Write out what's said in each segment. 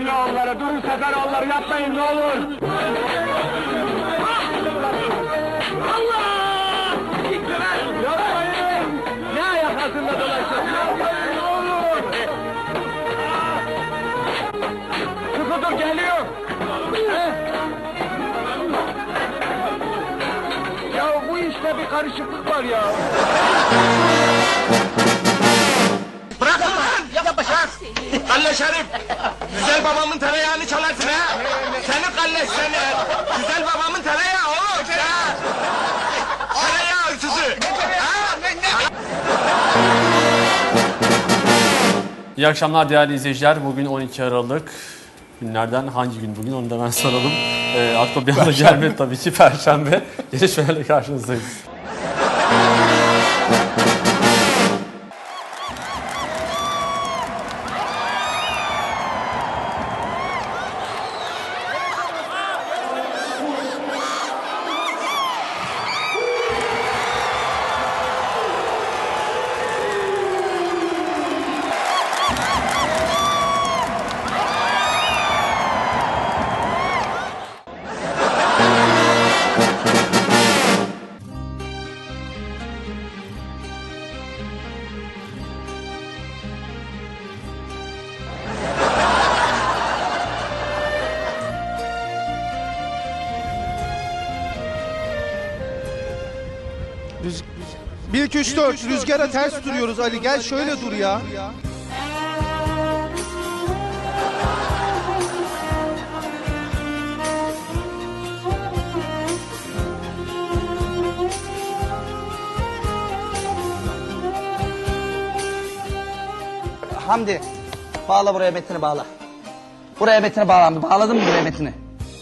Seferoğulları, durun Seferoğulları yapmayın ne olur. Allah! Yapmayın! Ne ayak altında dolaşıyorsun? Yapmayın ne olur! Sıkı dur geliyor! Ya bu işte bir karışıklık var ya. Kalle Şerif! Güzel babamın tereyağını çalarsın ha! Seni kalleş seni! Güzel babamın tereyağı oğlum! Ya! Tereyağı hırsızı! Ha? İyi akşamlar değerli izleyiciler. Bugün 12 Aralık. Günlerden hangi gün bugün onu da ben soralım. Ee, aklıma bir anda gelmedi tabii ki Perşembe. Gelişmelerle karşınızdayız. 1 2 3 4 rüzgara ters duruyoruz Ali gel şöyle dur ya. Hamdi bağla buraya metini bağla. Buraya metini bağla Hamdi. Bağladın mı buraya metini?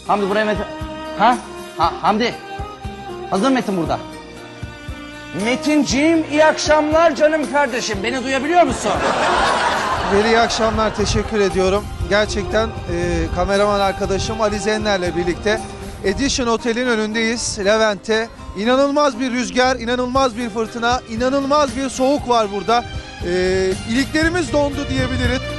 Hamdi buraya metin... Ha? ha? Hamdi. Hazır Metin burada? Metinciğim iyi akşamlar canım kardeşim. Beni duyabiliyor musun? Veli iyi akşamlar teşekkür ediyorum. Gerçekten e, kameraman arkadaşım Ali Zenler'le birlikte Edition Otel'in önündeyiz. Levent'te inanılmaz bir rüzgar, inanılmaz bir fırtına, inanılmaz bir soğuk var burada. E, iliklerimiz dondu diyebiliriz.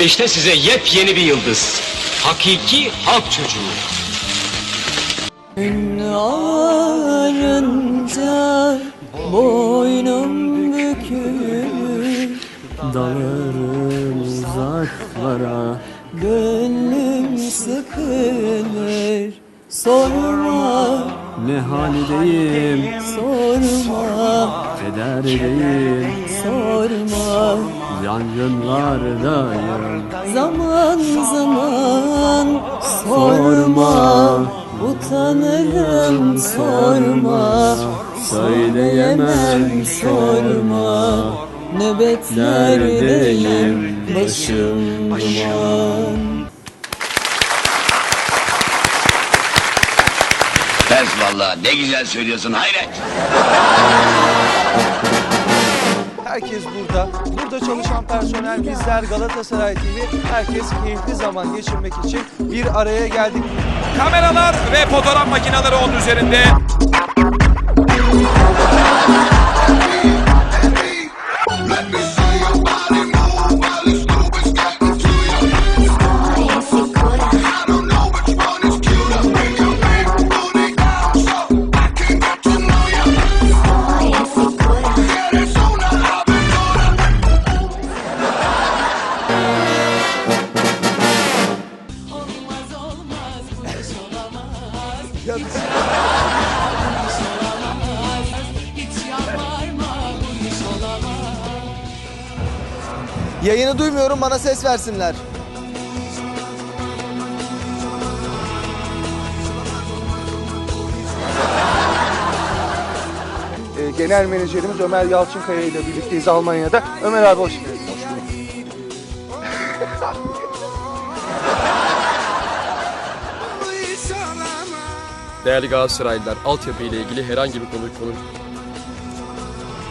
İşte size yepyeni bir yıldız. Hakiki halk çocuğu. Ağarınca boynum bükülür Dalarım uzaklara. Gönlüm sıkılır Sorma, Ne halideyim, sorma, kederdeyim. sorma Yangınlardayım. Zaman zaman sorma. Utanırım sorma. Söyleyemem sorma. Nöbetlerdeyim başım duman. Ters valla ne güzel söylüyorsun. Hayret. Herkes burada. Burada çalışan personel, bizler Galatasaray TV. Herkes keyifli zaman geçirmek için bir araya geldik. Kameralar ve fotoğraf makineleri onun üzerinde. Yayını duymuyorum bana ses versinler. Ee, genel menajerimiz Ömer Yalçınkaya ile birlikteyiz Almanya'da. Ömer abi hoş geldin. Değerli Galatasaraylılar, altyapı ile ilgili herhangi bir konu konu...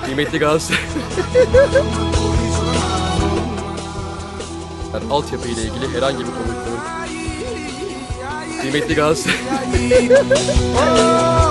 Kıymetli Galatasaray... altyapı ile ilgili herhangi bir konu konu... Kıymetli Galatasaray...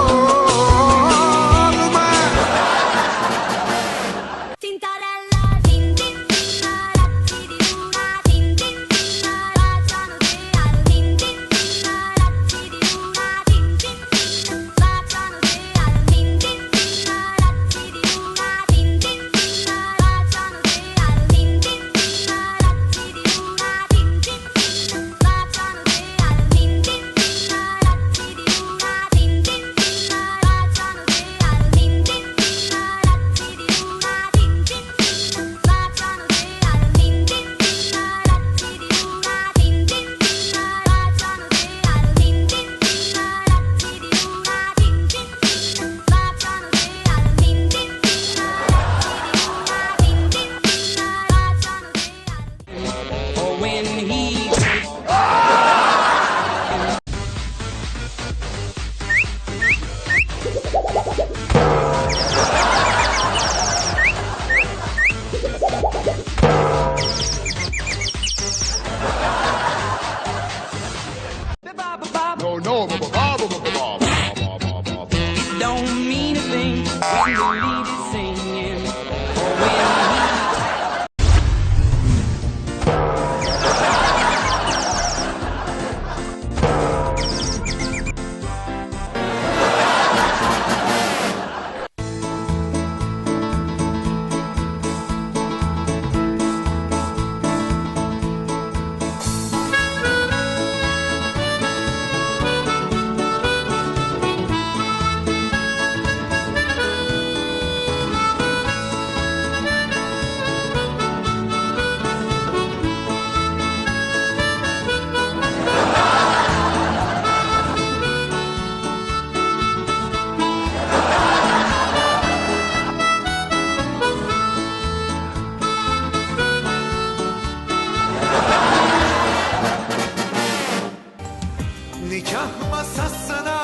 masasına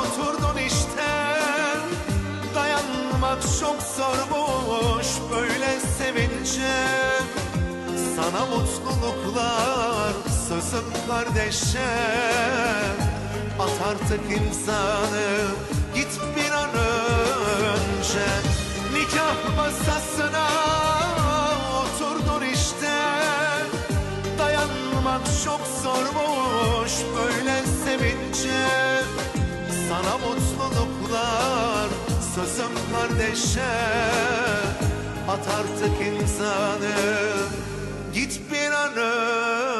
oturdun işte. Dayanmak çok zormuş böyle sevince Sana mutluluklar sözüm kardeşim At artık imzanı git bir an önce. Nikah masasına yaşamak çok zormuş. Böyle sevince Sana mutluluklar sözüm kardeşe. At artık insanı git bir an önce